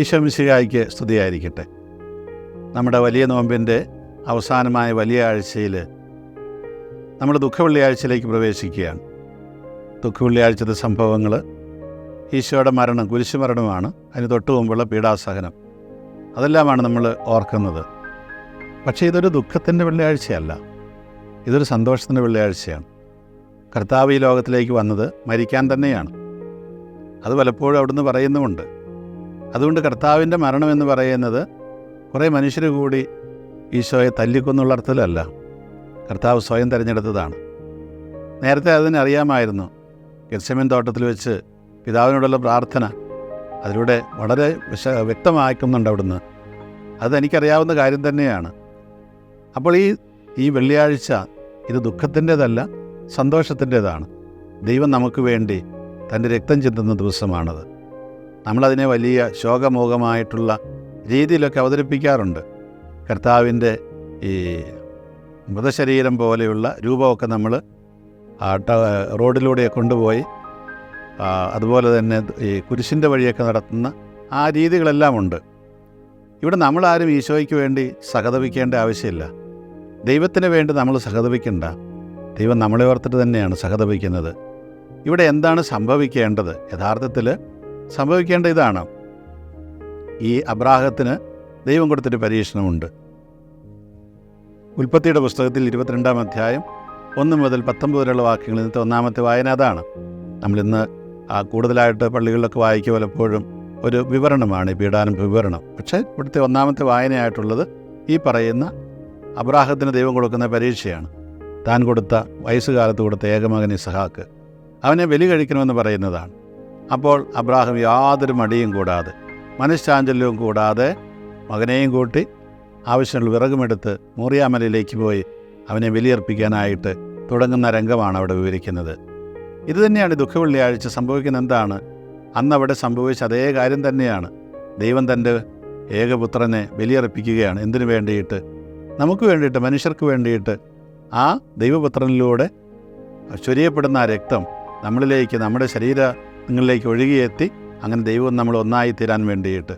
ഈശോമിശിഹായിക്ക് സ്തുതിയായിരിക്കട്ടെ. നമ്മുടെ വലിയ നോമ്പിന്റെ അവസാനമായ വലിയ ആഴ്ചയിൽ നമ്മൾ ദുഃഖവെള്ളിയാഴ്ചയിലേക്ക് പ്രവേശിക്കുകയാണ്. ദുഃഖവെള്ളിയാഴ്ചത്തെ സംഭവങ്ങൾ ഈശോയുടെ മരണം കുരിശുമരണമാണ് അതിന് തൊട്ട് മുമ്പുള്ള പീഡാസഹനം. അതെല്ലാമാണ് നമ്മൾ ഓർക്കുന്നത്. പക്ഷേ ഇതൊരു ദുഃഖത്തിന്റെ വെള്ളിയാഴ്ചയല്ല. ഇതൊരു സന്തോഷത്തിന്റെ വെള്ളിയാഴ്ചയാണ്. കർത്താവ് ഈ ലോകത്തിലേക്ക് വന്നത് മരിക്കാൻ തന്നെയാണ്. അത് പലപ്പോഴും അവിടുന്ന് പറയുന്നുമുണ്ട്. അതുകൊണ്ട് കർത്താവിന്റെ മരണം എന്ന് പറയുന്നത് കുറേ മനുഷ്യർ കൂടി ഈശോയെ തല്ലിക്കൊന്നുള്ള അർത്ഥത്തിലല്ല. കർത്താവ് സ്വയം തിരഞ്ഞെടുത്തതാണ്. നേരത്തെ അതിനെ അറിയാമായിരുന്നു. ഗർസമൻ തോട്ടത്തിൽ വെച്ച് പിതാവിനോടുള്ള പ്രാർത്ഥന അതിലൂടെ വളരെ വിശ വ്യക്തമാക്കുന്നുണ്ട് അവിടുന്ന്. അതെനിക്കറിയാവുന്ന കാര്യം തന്നെയാണ്. അപ്പോൾ ഈ ഈ വെള്ളിയാഴ്ച ഇത് ദുഃഖത്തിന്റെതല്ല സന്തോഷത്തിന്റെതാണ്. ദൈവം നമുക്ക് വേണ്ടി തന്റെ രക്തം ചിന്തുന്ന ദിവസമാണത്. നമ്മളതിനെ വലിയ ശോകമോഹമായിട്ടുള്ള രീതിയിലൊക്കെ അവതരിപ്പിക്കാറുണ്ട്. കർത്താവിന്റെ ഈ മൃതശരീരം പോലെയുള്ള രൂപമൊക്കെ നമ്മൾ റോഡിലൂടെ കൊണ്ടുപോയി അതുപോലെ തന്നെ ഈ കുരിശിന്റെ വഴിയൊക്കെ നടത്തുന്ന ആ രീതികളെല്ലാം ഉണ്ട്. ഇവിടെ നമ്മളാരും ഈശോയ്ക്ക് വേണ്ടി സഹതപിക്കേണ്ട ആവശ്യമില്ല. ദൈവത്തിന് വേണ്ടി നമ്മൾ സഹതപിക്കണ്ട. ദൈവം നമ്മളെ ഓർത്തിട്ട് തന്നെയാണ് സഹതപിക്കുന്നത്. ഇവിടെ എന്താണ് സംഭവിക്കേണ്ടത്? യഥാർത്ഥത്തിൽ സംഭവിക്കേണ്ട ഇതാണ്. ഈ അബ്രാഹത്തിന് ദൈവം കൊടുത്തൊരു പരീക്ഷണമുണ്ട്. ഉൽപ്പത്തിയുടെ പുസ്തകത്തിൽ ഇരുപത്തിരണ്ടാം അധ്യായം ഒന്ന് മുതൽ പത്തൊമ്പത് വരെയുള്ള വാക്യങ്ങൾ ഇന്നത്തെ ഒന്നാമത്തെ വായന അതാണ്. നമ്മളിന്ന് കൂടുതലായിട്ട് പള്ളികളിലൊക്കെ വായിക്കുക പലപ്പോഴും ഒരു വിവരണമാണ് ഈ പീഡാനം വിവരണം. പക്ഷേ ഇവിടുത്തെ ഒന്നാമത്തെ വായനയായിട്ടുള്ളത് ഈ പറയുന്ന അബ്രാഹത്തിന് ദൈവം കൊടുക്കുന്ന പരീക്ഷയാണ്. താൻ കൊടുത്ത വയസ്സുകാലത്ത് കൊടുത്ത ഏകമകൻ ഇസഹാക്ക്. അവനെ ബലി കഴിക്കണമെന്ന് പറയുന്നതാണ്. അപ്പോൾ അബ്രാഹം യാതൊരു മടിയും കൂടാതെ മനഃശാഞ്ചല്യവും കൂടാതെ മകനെയും കൂട്ടി ആവശ്യമുള്ള വിറകുമെടുത്ത് മൂറിയാമലയിലേക്ക് പോയി അവനെ ബലിയർപ്പിക്കാനായിട്ട് തുടങ്ങുന്ന രംഗമാണ് അവിടെ വിവരിക്കുന്നത്. ഇതുതന്നെയാണ് ദുഃഖവെള്ളിയാഴ്ച സംഭവിക്കുന്ന എന്താണ്? അന്ന് അവിടെ സംഭവിച്ച അതേ കാര്യം തന്നെയാണ്. ദൈവം തന്റെ ഏകപുത്രനെ ബലിയർപ്പിക്കുകയാണ്. എന്തിനു വേണ്ടിയിട്ട്? നമുക്ക് വേണ്ടിയിട്ട് മനുഷ്യർക്ക് വേണ്ടിയിട്ട് ആ ദൈവപുത്രനിലൂടെ ചൊരിയപ്പെടുന്ന ആ രക്തം നമ്മളിലേക്ക് നമ്മുടെ ശരീരങ്ങളിലേക്ക് ഒഴുകിയെത്തി അങ്ങനെ ദൈവം നമ്മൾ ഒന്നായി തീരാൻ വേണ്ടിയിട്ട്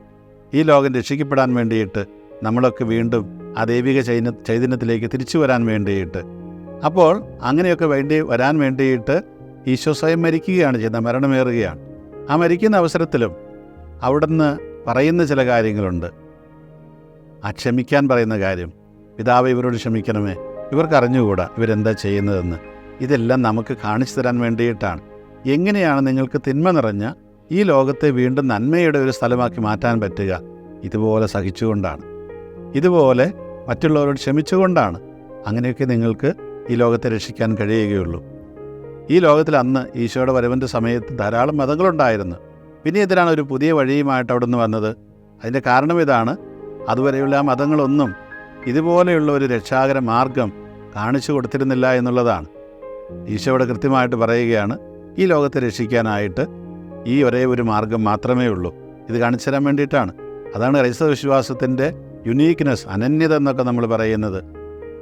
ഈ ലോകം രക്ഷിക്കപ്പെടാൻ വേണ്ടിയിട്ട് നമ്മളൊക്കെ വീണ്ടും ആ ദൈവിക ചൈന ചൈതന്യത്തിലേക്ക് തിരിച്ചു വരാൻ വേണ്ടിയിട്ട്. അപ്പോൾ അങ്ങനെയൊക്കെ വേണ്ടി വരാൻ വേണ്ടിയിട്ട് ഈശോ സ്വയം മരിക്കുകയാണ് ചെയ്യുന്നത് മരണമേറുകയാണ്. ആ മരിക്കുന്ന അവസരത്തിലും അവിടുന്ന് പറയുന്ന ചില കാര്യങ്ങളുണ്ട്. ആ ക്ഷമിക്കാൻ പറയുന്ന കാര്യം പിതാവ് ഇവരോട് ക്ഷമിക്കണമേ. ഇവർക്ക് അറിഞ്ഞുകൂടാ ഇവരെന്താ ചെയ്യുന്നതെന്ന്. ഇതെല്ലാം നമുക്ക് കാണിച്ചു തരാൻ വേണ്ടിയിട്ടാണ്. എങ്ങനെയാണ് നിങ്ങൾക്ക് തിന്മ നിറഞ്ഞ ഈ ലോകത്തെ വീണ്ടും നന്മയുടെ ഒരു സ്ഥലമാക്കി മാറ്റാൻ പറ്റുക? ഇതുപോലെ സഹിച്ചുകൊണ്ടാണ്. ഇതുപോലെ മറ്റുള്ളവരോട് ക്ഷമിച്ചുകൊണ്ടാണ് അങ്ങനെയൊക്കെ നിങ്ങൾക്ക് ഈ ലോകത്തെ രക്ഷിക്കാൻ കഴിയുകയുള്ളൂ. ഈ ലോകത്തിൽ അന്ന് ഈശോയുടെ വരവിന്റെ സമയത്ത് ധാരാളം മതങ്ങളുണ്ടായിരുന്നു. പിന്നെ ഇതിനാണ് ഒരു പുതിയ വഴിയുമായിട്ട് അവിടെ നിന്ന് വന്നത്. അതിന്റെ കാരണം ഇതാണ്. അതുവരെയുള്ള ആ മതങ്ങളൊന്നും ഇതുപോലെയുള്ള ഒരു രക്ഷാകര മാർഗം കാണിച്ചു കൊടുത്തിരുന്നില്ല എന്നുള്ളതാണ്. ഈശോയുടെ കൃത്യമായിട്ട് പറയുകയാണ് ഈ ലോകത്തെ രക്ഷിക്കാനായിട്ട് ഈ ഒരേ ഒരു മാർഗം മാത്രമേ ഉള്ളൂ. ഇത് കാണിച്ചു തരാൻ വേണ്ടിയിട്ടാണ്. അതാണ് ക്രൈസ്തവ വിശ്വാസത്തിന്റെ യുണീക്ക്നെസ് അനന്യത എന്നൊക്കെ നമ്മൾ പറയുന്നത്.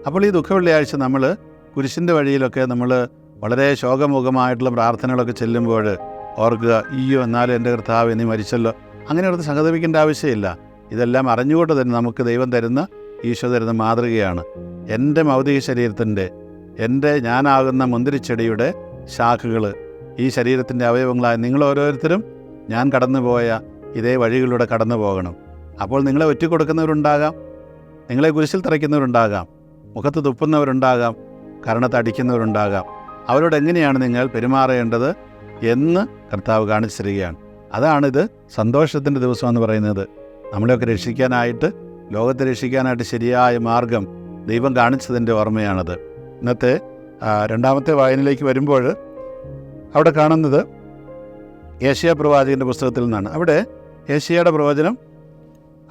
അപ്പോൾ ഈ ദുഃഖവെള്ളിയാഴ്ച നമ്മൾ കുരിശിന്റെ വഴിയിലൊക്കെ നമ്മൾ വളരെ ശോകമുഖമായിട്ടുള്ള പ്രാർത്ഥനകളൊക്കെ ചെല്ലുമ്പോൾ ഓർക്കുക ഈയോ എന്നാലും എന്റെ കർത്താവ് നീ മരിച്ചല്ലോ. അങ്ങനെ ഓർത്ത് സഹതപിക്കേണ്ട ആവശ്യമില്ല. ഇതെല്ലാം അറിഞ്ഞുകൊണ്ട് തന്നെ നമുക്ക് ദൈവം തരുന്ന ഈശോ തരുന്ന മാതൃകയാണ്. എന്റെ ഭൗതിക ശരീരത്തിന്റെ എന്റെ ഞാനാകുന്ന മുന്തിരിച്ചെടിയുടെ ശാഖകൾ ഈ ശരീരത്തിന്റെ അവയവങ്ങളായ നിങ്ങൾ ഓരോരുത്തരും ഞാൻ കടന്നുപോയ ഇതേ വഴികളിലൂടെ കടന്നു പോകണം അപ്പോൾ നിങ്ങളെ ഒറ്റിക്കൊടുക്കുന്നവരുണ്ടാകാം. നിങ്ങളെ കുരിശിൽ തറയ്ക്കുന്നവരുണ്ടാകാം. മുഖത്ത് തുപ്പുന്നവരുണ്ടാകാം. കരണത്ത് അടിക്കുന്നവരുണ്ടാകാം. അവരോട് എങ്ങനെയാണ് നിങ്ങൾ പെരുമാറേണ്ടത് എന്ന് കർത്താവ് കാണിച്ചു തരികയാണ് അതാണിത് സന്തോഷത്തിന്റെ ദിവസം എന്ന് പറയുന്നത്. നമ്മളെയൊക്കെ രക്ഷിക്കാനായിട്ട് ലോകത്തെ രക്ഷിക്കാനായിട്ട് ശരിയായ മാർഗം ദൈവം കാണിച്ചതിന്റെ ഓർമ്മയാണത്. ഇന്നത്തെ രണ്ടാമത്തെ വായനയിലേക്ക് വരുമ്പോൾ അവിടെ കാണുന്നത് ഏഷ്യ പ്രവാചകന്റെ പുസ്തകത്തിൽ നിന്നാണ്. അവിടെ ഏഷ്യയുടെ പ്രവചനം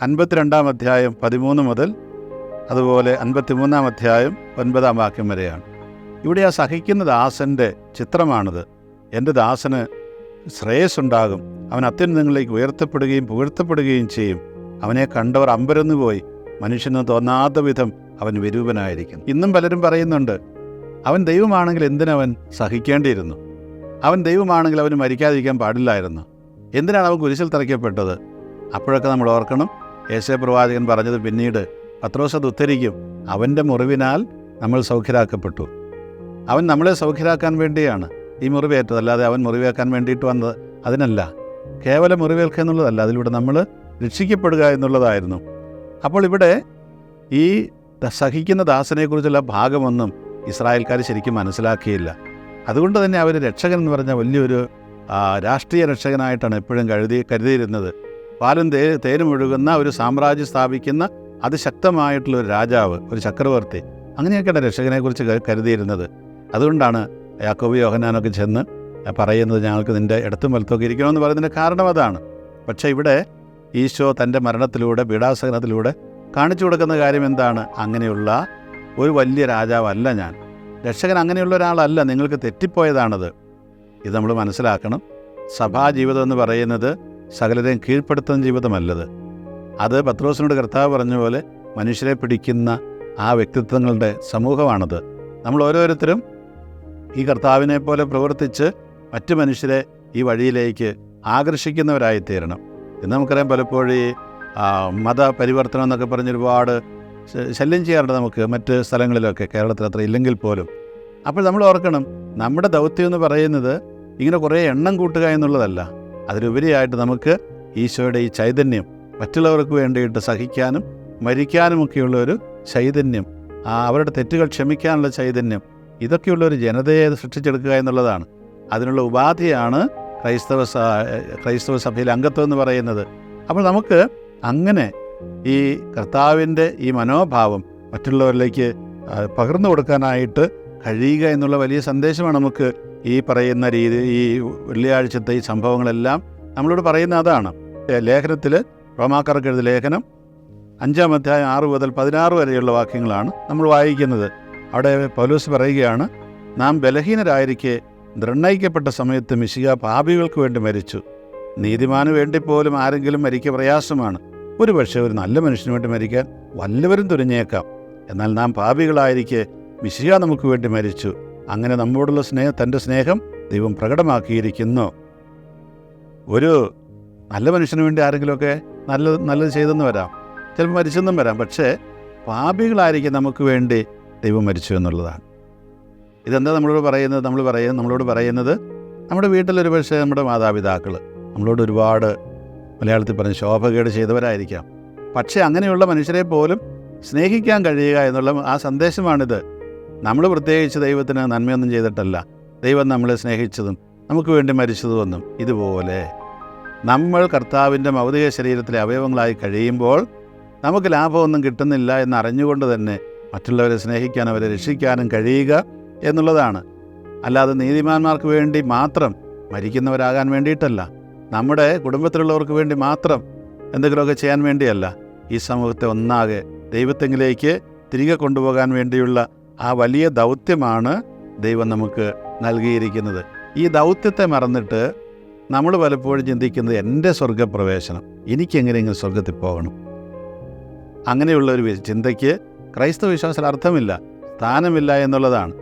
അൻപത്തിരണ്ടാം അധ്യായം പതിമൂന്ന് മുതൽ അതുപോലെ അൻപത്തിമൂന്നാം അധ്യായം ഒൻപതാം വാക്യം വരെയാണ്. ഇവിടെ ആ സഹിക്കുന്ന ദാസന്റെ ചിത്രമാണിത്. എന്റെ ദാസന് ശ്രേയസ്സുണ്ടാകും. അവൻ അത്യുന്നതങ്ങളിലേക്ക് ഉയർത്തപ്പെടുകയും പുകഴ്ത്തപ്പെടുകയും ചെയ്യും. അവനെ കണ്ടവർ അമ്പരന്നു പോയി. മനുഷ്യന് തോന്നാത്ത വിധം അവൻ വിരൂപനായിരിക്കും ഇന്നും പലരും പറയുന്നുണ്ട് അവൻ ദൈവമാണെങ്കിൽ എന്തിനവൻ സഹിക്കേണ്ടിയിരുന്നു? അവൻ ദൈവമാണെങ്കിൽ അവന് മരിക്കാതിരിക്കാൻ പാടില്ലായിരുന്നു. എന്തിനാണ് അവൻ കുരിശിൽ തറയ്ക്കപ്പെട്ടത്? അപ്പോഴൊക്കെ നമ്മൾ ഓർക്കണം യേശയ പ്രവാചകൻ പറഞ്ഞത് പിന്നീട് പത്രോസ് അത് ഉദ്ധരിക്കും. അവന്റെ മുറിവിനാൽ നമ്മൾ സൗഖ്യരാക്കപ്പെട്ടു. അവൻ നമ്മളെ സൗഖ്യരാക്കാൻ വേണ്ടിയാണ് ഈ മുറിവേറ്റത്. അല്ലാതെ അവൻ മുറിവേക്കാൻ വേണ്ടിയിട്ട് വന്നത് അതിനല്ല. കേവലം മുറിവേൽക്കുക എന്നുള്ളതല്ല. അതിലൂടെ നമ്മൾ രക്ഷിക്കപ്പെടുക എന്നുള്ളതായിരുന്നു. അപ്പോൾ ഇവിടെ ഈ സഹിക്കുന്ന ദാസനെക്കുറിച്ചുള്ള ഭാഗമൊന്നും ഇസ്രായേൽക്കാർ ശരിക്കും മനസ്സിലാക്കിയില്ല. അതുകൊണ്ട് തന്നെ അവർ രക്ഷകൻ എന്ന് പറഞ്ഞ വലിയൊരു രാഷ്ട്രീയ രക്ഷകനായിട്ടാണ് എപ്പോഴും കരുതി കരുതിയിരുന്നത്. പാലും തേ തേനും ഒഴുകുന്ന ഒരു സാമ്രാജ്യം സ്ഥാപിക്കുന്ന അതിശക്തമായിട്ടുള്ള ഒരു രാജാവ് ഒരു ചക്രവർത്തി. അങ്ങനെയൊക്കെയാണ് രക്ഷകനെക്കുറിച്ച് കരുതിയിരുന്നത്. അതുകൊണ്ടാണ് യാക്കോബ് യോഹനാനൊക്കെ ചെന്ന് പറയുന്നത് ഞങ്ങൾക്ക് നിന്റെ ഇടത്തും വലത്തൊക്കെ ഇരിക്കണമെന്ന് പറയുന്നതിന്റെ കാരണം അതാണ്. പക്ഷേ ഇവിടെ ഈശോ തന്റെ മരണത്തിലൂടെ പീഡാസഹനത്തിലൂടെ കാണിച്ചു കൊടുക്കുന്ന കാര്യം എന്താണ്? അങ്ങനെയുള്ള ഒരു വലിയ രാജാവല്ല ഞാൻ. രക്ഷകൻ അങ്ങനെയുള്ള ഒരാളല്ല. നിങ്ങൾക്ക് തെറ്റിപ്പോയതാണത്. ഇത് നമ്മൾ മനസ്സിലാക്കണം. സഭാ ജീവിതം എന്ന് പറയുന്നത് സകലരെയും കീഴ്പ്പെടുത്തുന്ന ജീവിതമല്ലത്. അത് പത്രോസിനോട് കർത്താവ് പറഞ്ഞ പോലെ മനുഷ്യരെ പിടിക്കുന്ന ആ വ്യക്തിത്വങ്ങളുടെ സമൂഹമാണത്. നമ്മൾ ഓരോരുത്തരും ഈ കർത്താവിനെ പോലെ പ്രവർത്തിച്ച് മറ്റു മനുഷ്യരെ ഈ വഴിയിലേക്ക് ആകർഷിക്കുന്നവരായി തീരണം. ഇന്ന് നമുക്കറിയാം പലപ്പോഴും ഈ മതപരിവർത്തനം എന്നൊക്കെ പറഞ്ഞ് ഒരുപാട് ശല്യം ചെയ്യാറുണ്ട് നമുക്ക് മറ്റ് സ്ഥലങ്ങളിലൊക്കെ കേരളത്തിൽ അത്ര ഇല്ലെങ്കിൽ പോലും. അപ്പോൾ നമ്മൾ ഓർക്കണം നമ്മുടെ ദൗത്യം എന്ന് പറയുന്നത് ഇങ്ങനെ കുറേ എണ്ണം കൂട്ടുക എന്നുള്ളതല്ല. അതിലുപരിയായിട്ട് നമുക്ക് ഈശോയുടെ ഈ ചൈതന്യം മറ്റുള്ളവർക്ക് വേണ്ടിയിട്ട് സഹിക്കാനും മരിക്കാനുമൊക്കെയുള്ള ഒരു ചൈതന്യം അവരുടെ തെറ്റുകൾ ക്ഷമിക്കാനുള്ള ചൈതന്യം ഇതൊക്കെയുള്ള ഒരു ജനതയെ സൃഷ്ടിച്ചെടുക്കുക എന്നുള്ളതാണ്. അതിനുള്ള ഉപാധിയാണ് ക്രൈസ്തവ ക്രൈസ്തവ സഭയിലെ അംഗത്വം എന്ന് പറയുന്നത്. അപ്പോൾ നമുക്ക് അങ്ങനെ ഈ കർത്താവിന്റെ ഈ മനോഭാവം മറ്റുള്ളവരിലേക്ക് പകർന്നു കൊടുക്കാനായിട്ട് കഴിയുക എന്നുള്ള വലിയ സന്ദേശമാണ് നമുക്ക് ഈ പറയുന്ന രീതി ഈ വെള്ളിയാഴ്ചത്തെ ഈ സംഭവങ്ങളെല്ലാം നമ്മളോട് പറയുന്ന അതാണ്. ലേഖനത്തിൽ റോമാക്കാർക്ക് എഴുതിയ ലേഖനം അഞ്ചാം അധ്യായം ആറ് മുതൽ പതിനാറ് വരെയുള്ള വാക്യങ്ങളാണ് നമ്മൾ വായിക്കുന്നത്. അവിടെ പൗലൂസ് പറയുകയാണ് നാം ബലഹീനരായിരിക്കെ നിർണയിക്കപ്പെട്ട സമയത്ത് മിശിക പാപികൾക്ക് വേണ്ടി മരിച്ചു. നീതിമാന് വേണ്ടി പോലും ആരെങ്കിലും മരിക്ക പ്രയാസമാണ്. ഒരു പക്ഷേ ഒരു നല്ല മനുഷ്യന് വേണ്ടി മരിക്കാൻ വല്ലവരും തുനിഞ്ഞേക്കാം. എന്നാൽ നാം പാപികളായിരിക്കെ മിശിക നമുക്ക് വേണ്ടി മരിച്ചു. അങ്ങനെ നമ്മോടുള്ള സ്നേഹം തന്റെ സ്നേഹം ദൈവം പ്രകടമാക്കിയിരിക്കുന്നു. ഒരു നല്ല മനുഷ്യന് വേണ്ടി ആരെങ്കിലുമൊക്കെ നല്ലത് നല്ലത് ചെയ്തെന്ന് വരാം. ചിലപ്പോൾ മരിച്ചെന്നും വരാം. പക്ഷേ പാപികളായിരിക്കും നമുക്ക് വേണ്ടി ദൈവം മരിച്ചു എന്നുള്ളതാണ്. ഇതെന്താ നമ്മളോട് പറയുന്നത്? നമ്മൾ പറയുന്നത് നമ്മളോട് പറയുന്നത് നമ്മുടെ വീട്ടിലൊരു പക്ഷേ നമ്മുടെ മാതാപിതാക്കൾ നമ്മളോട് ഒരുപാട് മലയാളത്തിൽ പറഞ്ഞ് ശോഭകേട് ചെയ്തവരായിരിക്കാം. പക്ഷേ അങ്ങനെയുള്ള മനുഷ്യരെ പോലും സ്നേഹിക്കാൻ കഴിയുക എന്നുള്ള ആ സന്ദേശമാണിത്. നമ്മൾ പ്രത്യേകിച്ച് ദൈവത്തിന് നന്മയൊന്നും ചെയ്തിട്ടല്ല. ദൈവം നമ്മളെ സ്നേഹിച്ചതും നമുക്ക് വേണ്ടി മരിച്ചതുമൊന്നും ഇതുപോലെ. നമ്മൾ കർത്താവിന്റെ മൗതിക ശരീരത്തിലെ അവയവങ്ങളായി കഴിയുമ്പോൾ നമുക്ക് ലാഭമൊന്നും കിട്ടുന്നില്ല എന്ന് അറിഞ്ഞുകൊണ്ട് തന്നെ മറ്റുള്ളവരെ സ്നേഹിക്കാൻ അവരെ രക്ഷിക്കാനും കഴിയുക എന്നുള്ളതാണ്. അല്ലാതെ നീതിമാന്മാർക്ക് വേണ്ടി മാത്രം മരിക്കുന്നവരാകാൻ വേണ്ടിയിട്ടല്ല. നമ്മുടെ കുടുംബത്തിലുള്ളവർക്ക് വേണ്ടി മാത്രം എന്തെങ്കിലുമൊക്കെ ചെയ്യാൻ വേണ്ടിയല്ല ഈ സമൂഹത്തെ ഒന്നാകെ ദൈവത്തെങ്കിലേക്ക് തിരികെ കൊണ്ടുപോകാൻ വേണ്ടിയുള്ള ആ വലിയ ദൗത്യമാണ് ദൈവം നമുക്ക് നൽകിയിരിക്കുന്നത്. ഈ ദൗത്യത്തെ മറന്നിട്ട് നമ്മൾ പലപ്പോഴും ചിന്തിക്കുന്നത് എന്റെ സ്വർഗപ്രവേശനം എനിക്കെങ്ങനെയെങ്കിലും സ്വർഗത്തിൽ പോകണം. അങ്ങനെയുള്ള ഒരു ചിന്തയ്ക്ക് ക്രൈസ്തവ വിശ്വാസത്തിൽ അർത്ഥമില്ല സ്ഥാനമില്ല എന്നുള്ളതാണ്.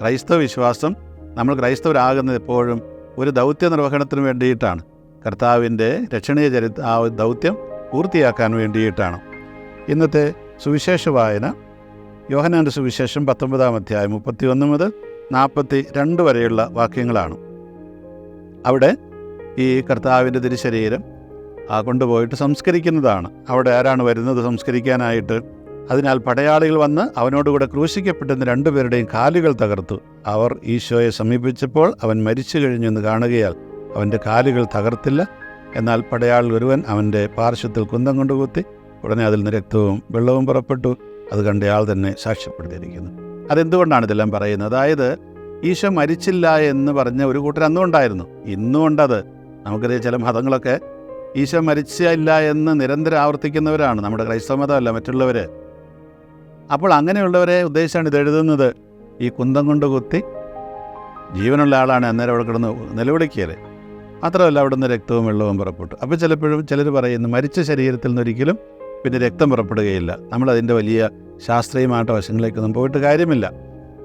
ക്രൈസ്തവ വിശ്വാസം നമ്മൾ ക്രൈസ്തവരാകുന്നത് എപ്പോഴും ഒരു ദൗത്യ നിർവഹണത്തിന് വേണ്ടിയിട്ടാണ്. കർത്താവിന്റെ രക്ഷണീയ ചരി ആ ദൗത്യം പൂർത്തിയാക്കാൻ വേണ്ടിയിട്ടാണ്. ഇന്നത്തെ സുവിശേഷ വായന യോഹനാന്റെ സുവിശേഷം പത്തൊമ്പതാം അധ്യായം മുപ്പത്തി ഒന്ന് മുതൽ നാൽപ്പത്തി രണ്ട് വരെയുള്ള വാക്യങ്ങളാണ്. അവിടെ ഈ കർത്താവിന്റെ തിരുശരീരം കൊണ്ടുപോയിട്ട് സംസ്കരിക്കുന്നതാണ്. അവിടെ ആരാണ് വരുന്നത് സംസ്കരിക്കാനായിട്ട്? അതിനാൽ പടയാളികൾ വന്ന് അവനോടുകൂടെ ക്രൂശിക്കപ്പെട്ടിരുന്ന രണ്ടുപേരുടെയും കാലുകൾ തകർത്തു. അവർ ഈശോയെ സമീപിച്ചപ്പോൾ അവൻ മരിച്ചു കഴിഞ്ഞു എന്ന് കാണുകയാൽ അവന്റെ കാലുകൾ തകർത്തില്ല. എന്നാൽ പടയാൾ ഒരുവൻ അവന്റെ പാർശ്വത്തിൽ കുന്തം കൊണ്ട് കുത്തി ഉടനെ അതിൽ നിന്ന് രക്തവും വെള്ളവും പുറപ്പെട്ടു. അത് കണ്ടയാൾ തന്നെ സാക്ഷ്യപ്പെടുത്തിയിരിക്കുന്നു. അതെന്തുകൊണ്ടാണ് ഇതെല്ലാം പറയുന്നത്? അതായത് ഈശോ മരിച്ചില്ല എന്ന് പറഞ്ഞ ഒരു കൂട്ടർ അന്നും ഉണ്ടായിരുന്നു. ഇന്നും ഉണ്ടത്. നമുക്കറിയാം ചില മതങ്ങളൊക്കെ ഈശോ മരിച്ചില്ല എന്ന് നിരന്തരം ആവർത്തിക്കുന്നവരാണ്. നമ്മുടെ ക്രൈസ്തവ മതമല്ല മറ്റുള്ളവർ അപ്പോൾ അങ്ങനെയുള്ളവരെ ഉദ്ദേശിച്ചാണ് ഇത് എഴുതുന്നത്. ഈ കുന്തം കൊണ്ട് കുത്തി ജീവനുള്ള ആളാണ്. അന്നേരം അവിടെ കിടന്ന് നിലവിളിക്കൽ. മാത്രമല്ല അവിടെ നിന്ന് രക്തവും വെള്ളവും പുറപ്പെട്ടു. അപ്പോൾ ചിലപ്പോഴും ചിലർ പറയുന്നു മരിച്ച ശരീരത്തിൽ നിന്നൊരിക്കലും പിന്നെ രക്തം പുറപ്പെടുകയില്ല. നമ്മളതിന്റെ വലിയ ശാസ്ത്രീയമായിട്ട് വശങ്ങളിലേക്കൊന്നും പോയിട്ട് കാര്യമില്ല.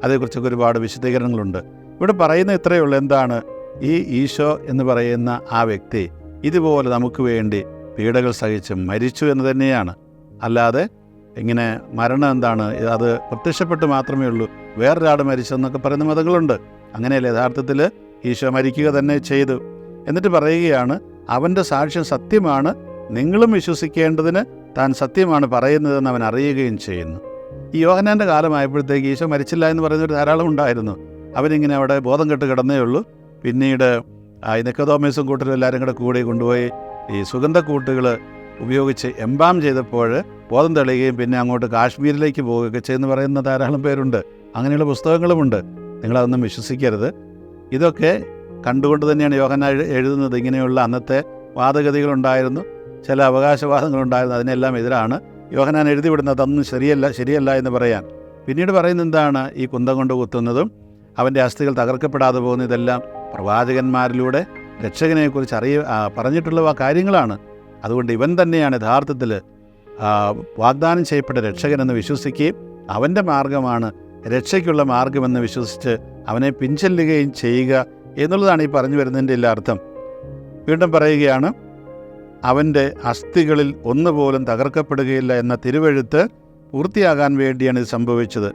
അതേക്കുറിച്ചൊക്കെ ഒരുപാട് വിശദീകരണങ്ങളുണ്ട്. ഇവിടെ പറയുന്ന ഇത്രയേ ഉള്ളൂ എന്താണ് ഈ ഈശോ എന്ന് പറയുന്ന ആ വ്യക്തി ഇതുപോലെ നമുക്ക് വേണ്ടി പീഡകൾ സഹിച്ച് മരിച്ചു എന്ന് തന്നെയാണ്. അല്ലാതെ ഇങ്ങനെ മരണം എന്താണ് അത് പ്രത്യക്ഷപ്പെട്ട് മാത്രമേ ഉള്ളൂ. വേറൊരാൾ മരിച്ചെന്നൊക്കെ പറയുന്ന മതങ്ങളുണ്ട്. അങ്ങനെയല്ല യഥാർത്ഥത്തിൽ ഈശോ മരിക്കുക തന്നെ ചെയ്തു. എന്നിട്ട് പറയുകയാണ് അവന്റെ സാക്ഷ്യം സത്യമാണ്. നിങ്ങളും വിശ്വസിക്കേണ്ടതിന് താൻ സത്യമാണ് പറയുന്നതെന്ന് അവൻ അറിയുകയും ചെയ്യുന്നു. ഈ യോഹനാന്റെ കാലമായപ്പോഴത്തേക്ക് ഈശോ മരിച്ചില്ല എന്ന് പറയുന്നൊരു ധാരാളം ഉണ്ടായിരുന്നു. അവരിങ്ങനെ അവിടെ ബോധം കെട്ട് കിടന്നേ ഉള്ളൂ. പിന്നീട് ഈ നിക്കതോമേസും കൂട്ടരും എല്ലാവരും കൂടെ കൂടി കൊണ്ടുപോയി ഈ സുഗന്ധക്കൂട്ടുകൾ ഉപയോഗിച്ച് എംബാം ചെയ്തപ്പോൾ ബോധം തെളിയുകയും പിന്നെ അങ്ങോട്ട് കാശ്മീരിലേക്ക് പോവുകയൊക്കെ ചെയ്യുന്ന പറയുന്ന ധാരാളം പേരുണ്ട്. അങ്ങനെയുള്ള പുസ്തകങ്ങളുമുണ്ട്. നിങ്ങളതൊന്നും വിശ്വസിക്കരുത്. ഇതൊക്കെ കണ്ടുകൊണ്ട് തന്നെയാണ് യോഹന എഴുതുന്നത്. ഇങ്ങനെയുള്ള അന്നത്തെ വാദഗതികളുണ്ടായിരുന്നു. ചില അവകാശവാദങ്ങളുണ്ടായിരുന്നു. അതിനെല്ലാം എതിരാണ് യോഹനാൻ എഴുതി വിടുന്നത് അതൊന്നും ശരിയല്ല ശരിയല്ല എന്ന് പറയാൻ. പിന്നീട് പറയുന്നത് എന്താണ്? ഈ കുന്തം കൊണ്ട് കുത്തുന്നതും അവന്റെ അസ്ഥികൾ തകർക്കപ്പെടാതെ പോകുന്ന ഇതെല്ലാം പ്രവാചകന്മാരിലൂടെ രക്ഷകനെക്കുറിച്ച് അറിയ പറഞ്ഞിട്ടുള്ള കാര്യങ്ങളാണ്. അതുകൊണ്ട് ഇവൻ തന്നെയാണ് യഥാർത്ഥത്തിൽ വാഗ്ദാനം ചെയ്യപ്പെട്ട രക്ഷകനെന്ന് വിശ്വസിക്കുകയും അവന്റെ മാർഗമാണ് രക്ഷയ്ക്കുള്ള മാർഗമെന്ന് വിശ്വസിച്ച് അവനെ പിൻചെല്ലുകയും ചെയ്യുക എന്നുള്ളതാണ് ഈ പറഞ്ഞു വരുന്നതിന്റെ എല്ലാ അർത്ഥം. വീണ്ടും പറയുകയാണ് അവന്റെ അസ്ഥികളിൽ ഒന്നുപോലും തകർക്കപ്പെടുകയില്ല എന്ന തിരുവഴുത്ത് പൂർത്തിയാകാൻ വേണ്ടിയാണ് ഇത് സംഭവിച്ചത്.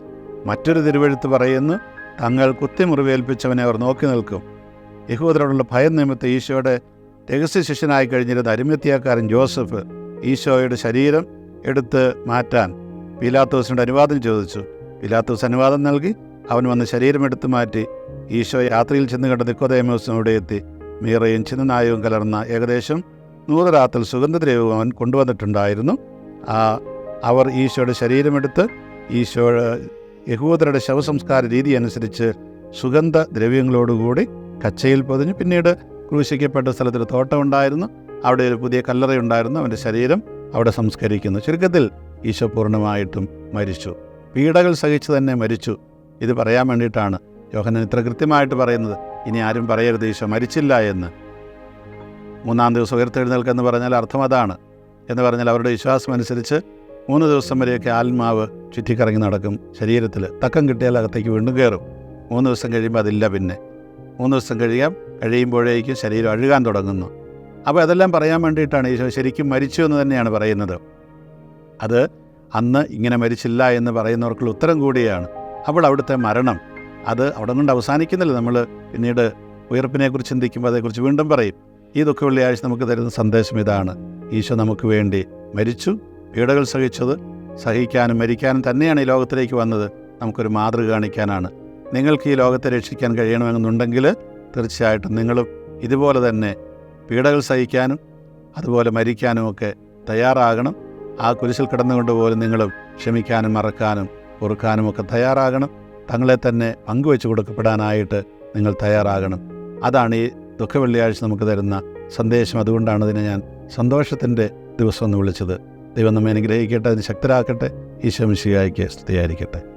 മറ്റൊരു തിരുവഴുത്ത് പറയുന്നു തങ്ങൾ കുത്തിമുറിവേൽപ്പിച്ചവനെ അവർ നോക്കി നിൽക്കും. യഹൂദരോടുള്ള ഭയം നിമിത്തം ഈശോയുടെ രഹസ്യ ശിഷ്യനായി കഴിഞ്ഞിരുന്ന അരിമത്യാക്കാരൻ ജോസഫ് ഈശോയുടെ ശരീരം എടുത്ത് മാറ്റാൻ പീലാത്തോസിനോട് അനുവാദം ചോദിച്ചു. പീലാത്തോസ് അനുവാദം നൽകി അവൻ വന്ന് ശരീരം എടുത്തു മാറ്റി. ഈശോ രാത്രിയിൽ ചെന്ന് കണ്ട നിക്കോദയമോസിനോട് എത്തി. മീറയും ചിന്നനായവും കലർന്ന ഏകദേശം നൂറ് രാത്തിൽ സുഗന്ധദ്രവ്യവും അവൻ കൊണ്ടുവന്നിട്ടുണ്ടായിരുന്നു അവർ ഈശോയുടെ ശരീരമെടുത്ത് ഈശോ യഹൂദരുടെ ശവസംസ്കാര രീതി അനുസരിച്ച് സുഗന്ധ ദ്രവ്യങ്ങളോടുകൂടി കച്ചയിൽ പൊതിഞ്ഞു പിന്നീട് ക്രൂശിക്കപ്പെട്ട സ്ഥലത്തൊരു തോട്ടം ഉണ്ടായിരുന്നു. അവിടെ ഒരു പുതിയ കല്ലറയുണ്ടായിരുന്നു. അവന്റെ ശരീരം അവിടെ സംസ്കരിക്കുന്നു. ചുരുക്കത്തിൽ ഈശോ പൂർണമായിട്ടും മരിച്ചു. പീഡകൾ സഹിച്ച് തന്നെ മരിച്ചു. ഇത് പറയാൻ വേണ്ടിയിട്ടാണ് യോഹനൻ ഇത്ര കൃത്യമായിട്ട് പറയുന്നത്. ഇനി ആരും പറയരുത് ഈശോ മരിച്ചില്ല എന്ന്. മൂന്നാം ദിവസം ഉയർത്തെഴുന്നേൽക്കെന്ന് പറഞ്ഞാൽ അർത്ഥം അതാണ് എന്ന് പറഞ്ഞാൽ അവരുടെ വിശ്വാസം അനുസരിച്ച് മൂന്ന് ദിവസം വരെയൊക്കെ ആത്മാവ് ചുറ്റിക്കറങ്ങി നടക്കും. ശരീരത്തിൽ തക്കം കിട്ടിയാൽ അകത്തേക്ക് വീണ്ടും കയറും. മൂന്ന് ദിവസം കഴിയുമ്പോൾ അതില്ല പിന്നെ. മൂന്ന് ദിവസം കഴിയാം കഴിയുമ്പോഴേക്കും ശരീരം അഴുകാൻ തുടങ്ങുന്നു. അപ്പോൾ അതെല്ലാം പറയാൻ വേണ്ടിയിട്ടാണ് ഈശോ ശരിക്കും മരിച്ചു എന്ന് തന്നെയാണ് പറയുന്നത്. അത് അന്ന് ഇങ്ങനെ മരിച്ചില്ല എന്ന് പറയുന്നവർക്കുള്ള ഉത്തരം കൂടിയാണ്. അപ്പോൾ അവിടുത്തെ മരണം അത് അവിടെ കൊണ്ട് അവസാനിക്കുന്നില്ല. നമ്മൾ പിന്നീട് ഉയർപ്പിനെക്കുറിച്ച് ചിന്തിക്കുമ്പോൾ അതേക്കുറിച്ച് വീണ്ടും പറയും. ഈ ദുഃഖ വെള്ളിയാഴ്ച നമുക്ക് തരുന്ന സന്ദേശം ഇതാണ്. ഈശോ നമുക്ക് വേണ്ടി മരിച്ചു പീഡകൾ സഹിച്ചത് സഹിക്കാനും മരിക്കാനും തന്നെയാണ് ഈ ലോകത്തിലേക്ക് വന്നത്. നമുക്കൊരു മാതൃക കാണിക്കാനാണ്. നിങ്ങൾക്ക് ഈ ലോകത്തെ രക്ഷിക്കാൻ കഴിയണമെന്നുണ്ടെങ്കിൽ തീർച്ചയായിട്ടും നിങ്ങളും ഇതുപോലെ തന്നെ പീഡകൾ സഹിക്കാനും അതുപോലെ മരിക്കാനും ഒക്കെ തയ്യാറാകണം. ആ കുരിശിൽ കിടന്നുകൊണ്ട് പോലും നിങ്ങളും ക്ഷമിക്കാനും മറക്കാനും പൊറുക്കാനും ഒക്കെ തയ്യാറാകണം. തങ്ങളെ തന്നെ പങ്കുവെച്ച് കൊടുക്കപ്പെടാനായിട്ട് നിങ്ങൾ തയ്യാറാകണം. അതാണ് ഈ ദുഃഖ വെള്ളിയാഴ്ച നമുക്ക് തരുന്ന സന്ദേശം. അതുകൊണ്ടാണ് ഇതിനെ ഞാൻ സന്തോഷത്തിന്റെ ദിവസം എന്ന് വിളിച്ചത്. ദൈവം നമ്മെ അനുഗ്രഹിക്കട്ടെ അതിന് ശക്തരാക്കട്ടെ. ഈശോ മിശിയായിക്ക് സ്തുതിയായിരിക്കട്ടെ.